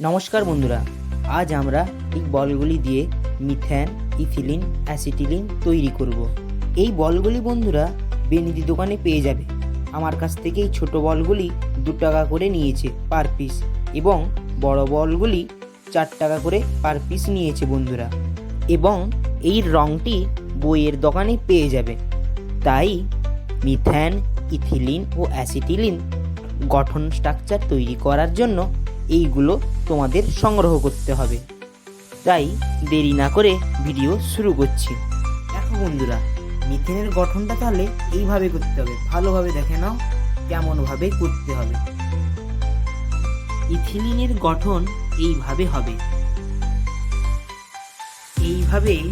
নমস্কার বন্ধুরা, আজ আমরা এই বলগুলি দিয়ে মিথ্যান ইথিলিন, অ্যাসিটিলিন তৈরি করব। এই বলগুলি বন্ধুরা বেনিদি দোকানে পেয়ে যাবে। আমার কাছ থেকে এই ছোটো বলগুলি দু টাকা করে নিয়েছে পার পিস এবং বড় বলগুলি চার টাকা করে পার পিস নিয়েছে বন্ধুরা। এবং এই রঙটি বইয়ের দোকানে পেয়ে যাবে। তাই মিথ্যান ইথিলিন ও অ্যাসিটিলিন গঠন স্ট্রাকচার তৈরি করার জন্য এইগুলো তোমাদের সংগ্রহ করতে হবে। তাই দেরি না করে ভিডিও শুরু করছি। দেখো বন্ধুরা, মিথেনের গঠনটা তাহলে এইভাবে করতে হবে। ভালোভাবে দেখে নাও কেমনভাবে করতে হবে। ইথিলিনের গঠন এইভাবে হবে। এইভাবে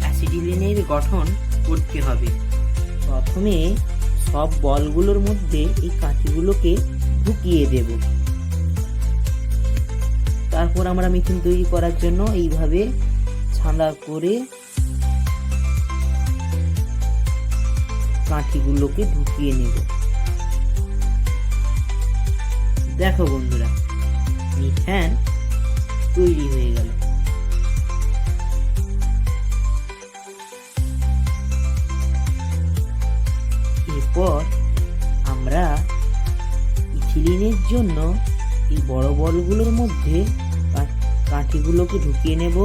অ্যাসিডিলিনের গঠন করতে হবে। প্রথমে সব বলগুলোর মধ্যে এই কাঠিগুলোকে ঢুকিয়ে দেব। তারপর আমরা মিথুন তৈরি করার জন্য এইভাবে ছাঁদা করে কাঠিগুলোকে ঢুকিয়ে নেব। দেখো বন্ধুরা মিঠান তৈরি হয়ে গেল। এরপর আমরা ইথিলিনের জন্য এই বড় বলগুলোর মধ্যে কাঠিগুলোকে ঢুকিয়ে নেব।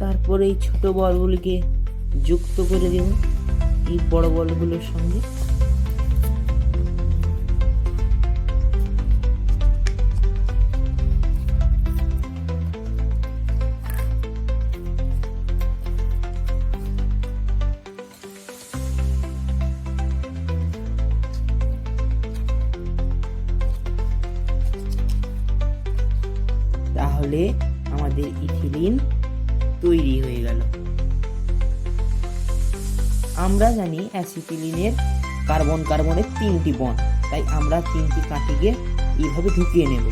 তারপরে এই ছোট বলগুলিকে যুক্ত করে দেব এই বড় বলগুলোর সঙ্গে। তাহলে আমাদের ইথিলিন তৈরি হয়ে গেল। আমরা জানি অ্যাসিটিলিনের কার্বন কার্বনের তিনটি বন, তাই আমরা তিনটি কাঠিকে এইভাবে ঢুকিয়ে নেব।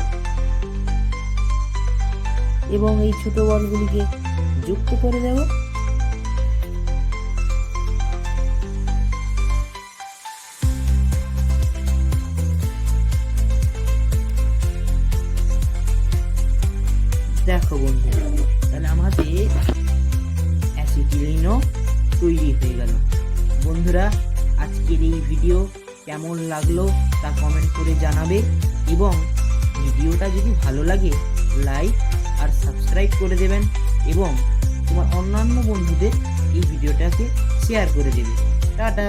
এবং এই ছোট বনগুলিকে যুক্ত করে দেব। দেখো বন্ধু তাহলে আমাদের অ্যাসিটিলিনও তৈরি হয়ে গেল। বন্ধুরা, আজকের এই ভিডিও কেমন লাগল তা কমেন্ট করে জানাবে এবং ভিডিওটা যদি ভালো লাগে লাইক আর সাবস্ক্রাইব করে দেবেন এবং তোমার অন্যান্য বন্ধুদের এই ভিডিওটাকে শেয়ার করে দেবে। টাটা!